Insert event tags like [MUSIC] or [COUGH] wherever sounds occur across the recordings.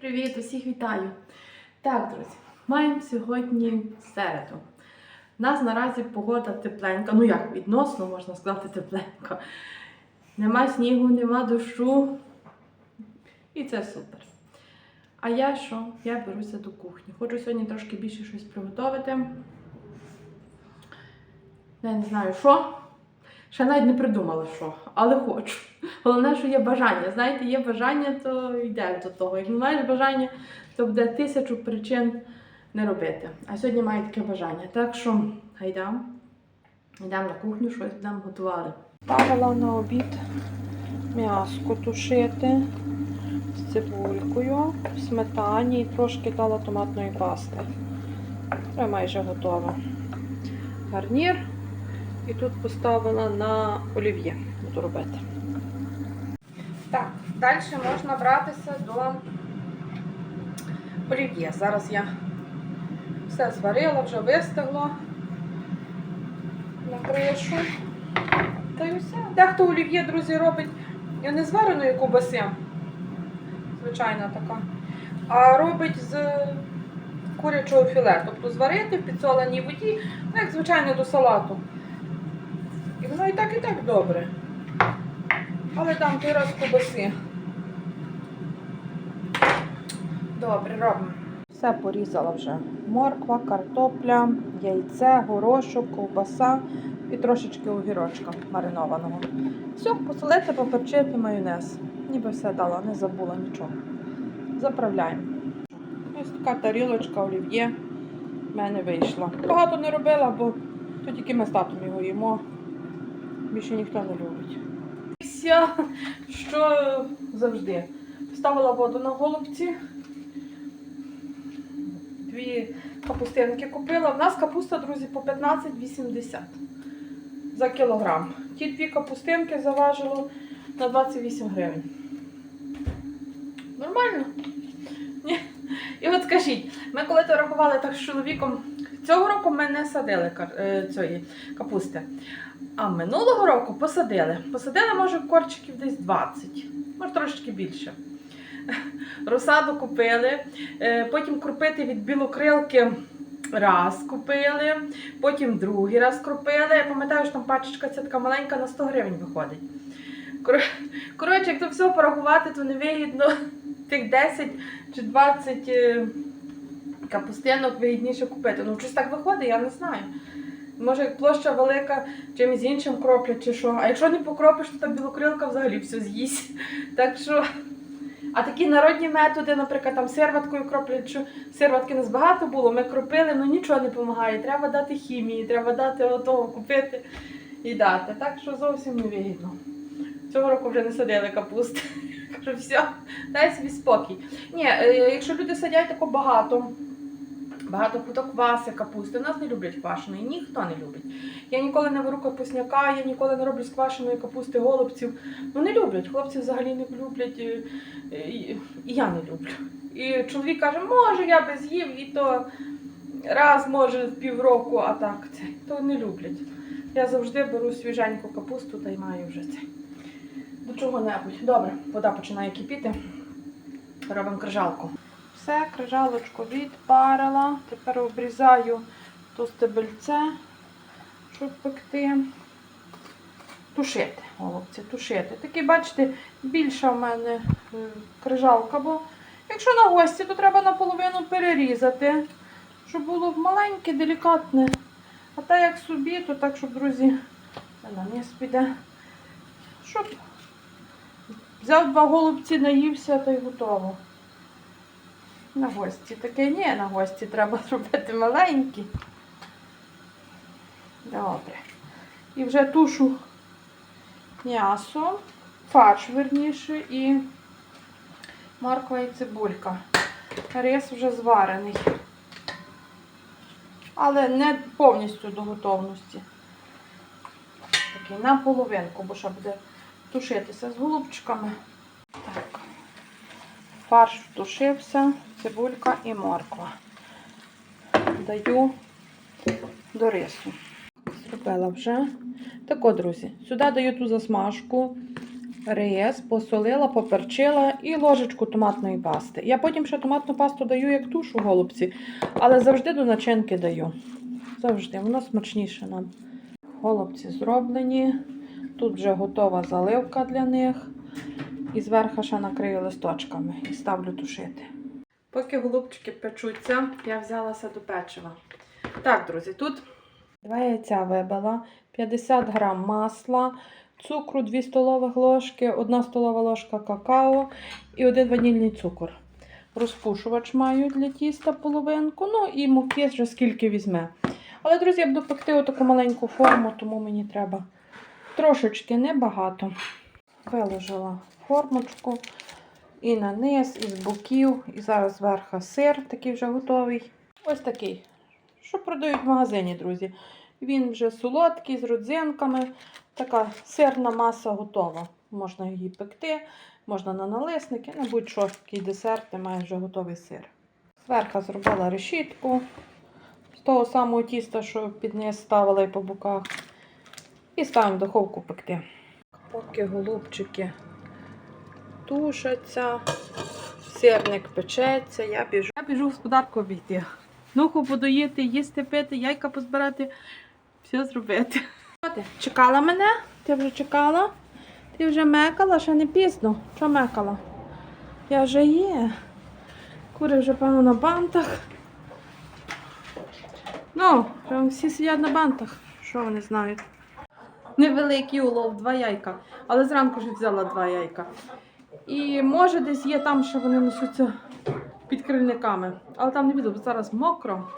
Привіт, усіх вітаю! Так, друзі, маємо сьогодні середу. У нас наразі погода тепленька, ну як відносно можна сказати тепленька. Нема снігу, нема дощу. І це супер. А я що? Я беруся до кухні. Хочу сьогодні трошки більше щось приготувати. Я не знаю що. Ще навіть не придумала що, але хочу. Головне, що є бажання. Знаєте, є бажання, то йдеш до того. Як не маєш бажання, то буде тисячу причин не робити. А сьогодні маю таке бажання. Так що гайдам, йдемо на кухню, щось будемо готувати. Ставила на обід м'яско тушити з цибулькою, в сметані і трошки дала томатної пасти. Це майже готово. Гарнір. І тут поставила на олів'є. Буду робити. Так, далі можна братися до олів'є. Зараз я все зварила, вже вистигло на кришу. Та й все. Дехто олів'є, друзі, робить не з вареної ковбаси, звичайна така, а робить з курячого філе. Тобто зварити в підсоленій воді, як звичайно до салату. І воно і так, і так добре. Але там той раз ковбаси. Добре, робимо. Все порізала вже. Морква, картопля, яйце, горошок, ковбаса і трошечки огірочка маринованого. Все, посолити, поперчити майонез. Ніби все дала, не забула нічого. Заправляємо. Ось така тарілочка олів'є в мене вийшла. Багато не робила, бо то тільки ми з татом його їмо. Більше ніхто не любить. Все, що завжди. Ставила воду на голубці. Дві капустинки купила. У нас капуста, друзі, по 15,80 за кілограм. Ті дві капустинки заважило на 28 гривень. Нормально? Ні. І от скажіть, ми коли то рахували так з чоловіком, цього року ми не садили е, цієї капусти. А минулого року посадили. Посадили, може, корчиків десь 20, може трошечки більше. [LAUGHS] Розсаду купили, е, потім крупити від білокрилки раз купили, потім другий раз крупили. Я пам'ятаю, що там пачечка ця така маленька на 100 гривень виходить. Коротше, як то все порахувати, то невигідно [LAUGHS] тих 10 чи 20 е, капустинок вигідніше купити. Ну, щось так виходить, я не знаю. Може, як площа велика, чимось іншим кроплять чи що. А якщо не покропиш, то та білокрилка взагалі все з'їсть. [LAUGHS] Так що. А такі народні методи, наприклад, там сирваткою кроплять, що сирватки нас багато було, ми кропили, ну нічого не допомагає. Треба дати хімії, треба дати отого купити і дати. Так що зовсім не вигідно. Цього року вже не садили капусти. [LAUGHS] Кажу, все, дай собі спокій. Ні, е, якщо люди садять тако багато, багато куток кваси, капусти, у нас не люблять квашеної, ніхто не любить. Я ніколи не беру капусняка, я ніколи не роблю з квашеної капусти голубців. Ну не люблять. Хлопці взагалі не люблять, і, і, і я не люблю. І чоловік каже, може, я би з'їв, і то раз, може, півроку, а так це, то не люблять. Я завжди беру свіженьку капусту та й маю вже це. До чого-небудь. Добре, вода починає кипіти. Робимо крижалку. Все, крижалочку відпарила. Тепер обрізаю то стебельце, щоб пекти. Тушити, голубці, тушити. Такі, бачите, більша в мене е, крижалка, бо якщо на гості, то треба наполовину перерізати, щоб було маленьке, делікатне. А так як собі, то так, щоб, друзі, це на низ піде. Щоб взяв два голубці, наївся та й готово. На гості таке ні, на гості треба [LAUGHS] зробити маленькі. Добре. І вже тушу м'ясо, фарш верніше і морква і цибулька. Рис вже зварений. Але не повністю до готовності. Такий на половинку, бо ще буде тушитися з голубчиками. Фарш втушився, цибулька і морква. Даю до рису. Зробила вже. Так от, друзі, сюди даю ту засмажку. рис, посолила, поперчила і ложечку томатної пасти. Я потім ще томатну пасту даю як тушу голубці, але завжди до начинки даю. Завжди, воно смачніше нам. Голубці зроблені. Тут вже готова заливка для них. І зверху ще накрию листочками і ставлю тушити. Поки голубчики печуться, я взялася до печива. Так, друзі, тут два яйця вибила, 50 грам масла, цукру 2 столових ложки, 1 столова ложка какао і один ванільний цукор. Розпушувач маю для тіста половинку, ну і муки вже скільки візьме. Але, друзі, я буду пекти отаку маленьку форму, тому мені треба трошечки небагато. Виложила формочку і на низ, і з боків, і зараз зверху сир, такий вже готовий. Ось такий, що продають в магазині, друзі. Він вже солодкий, з родзинками. Така сирна маса готова. Можна її пекти, можна на налисники, на будь-що, який десерт, ти маєш вже готовий сир. Зверху зробила решітку з того самого тіста, що під низ ставила і по боках. І ставимо в духовку пекти. Поки голубчики тушаться, сирник печеться, я біжу. Я біжу в господарку обійти. Нуху подоїти, їсти, пити, яйка позбирати, все зробити. Ти, чекала мене? Ти вже чекала? Ти вже мекала, ще не пізно. Що мекала? Я вже є. Кури вже, певно, на бантах. Ну, вже всі сидять на бантах. Що вони знають? Невеликий улов, два яйка. Але зранку вже взяла два яйка. І може десь є там, що вони несуться під крильниками. Але там не відео, бо зараз мокро.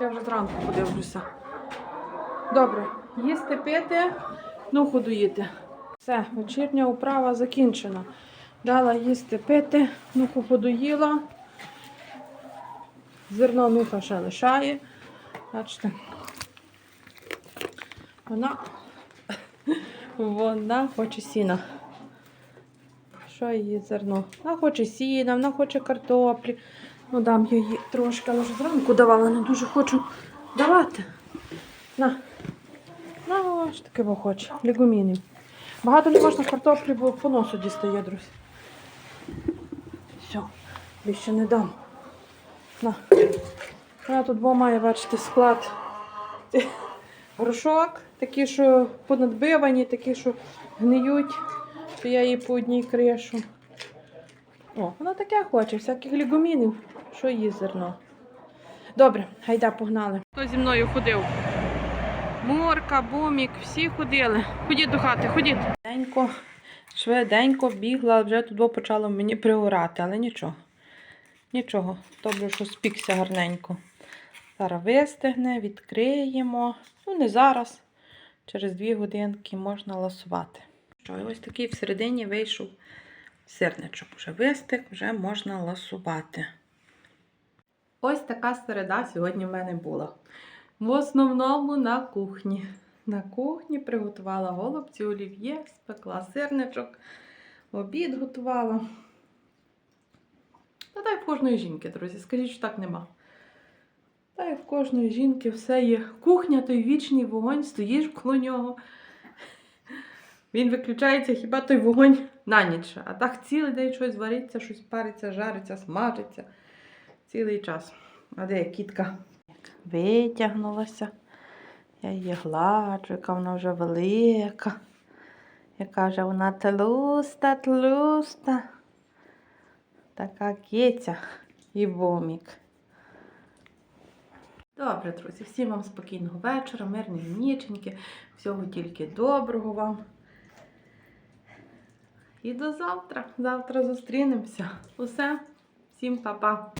Я вже зранку подивлюся. Добре, їсти пити, ну ходуїти. Все, вечірня управа закінчена. Дала їсти пити, нуху подоїла. Зерно нуха ще лишає. Бачите. Вона, вона хоче сіна. Що її зерно? Вона хоче сіна, вона хоче картоплі. Ну, дам я їй трошки, але вже зранку давала, не дуже хочу давати. На. На, ось таке хоче. Легумінів. Багато не можна картоплі, бо по носу дістає, друзі. Все, більше не дам. На. Вона тут бо має, бачите, склад. Горошок, такі, що понадбивані, такі, що гниють, то я її по одній кришу. О, вона таке хоче, всяких лігумінів, що її зерно. Добре, гайда погнали. Хто зі мною ходив? Мурка, бумік, всі ходили. Ходіть до хати, ходіть. Швиденько, швиденько бігла, вже тут почало мені пригорати, але нічого. Нічого, добре, що спікся гарненько. Зараз вистигне, відкриємо. Ну, не зараз. Через дві годинки можна ласувати. Що, ось такий всередині вийшов сирничок. Вже вистиг, вже можна ласувати. Ось така середа сьогодні в мене була. В основному на кухні. На кухні приготувала голубці олів'є, спекла сирничок, обід готувала. Та дай в кожної жінки, друзі, скажіть, що так нема. Та й в кожної жінки все є. Кухня, той вічний вогонь, стоїш коло нього. Він виключається хіба той вогонь на ніч. А так цілий день щось вариться, щось париться, жариться, смажиться. Цілий час. А де кітка? Витягнулася. Я її гладжу, яка вона вже велика. Яка вже вона тлуста, тлуста. Така киця і бомік. Добре, друзі, всім вам спокійного вечора, мирної ніченьки, всього тільки доброго вам. І до завтра. Завтра зустрінемося. Усе, всім па-па.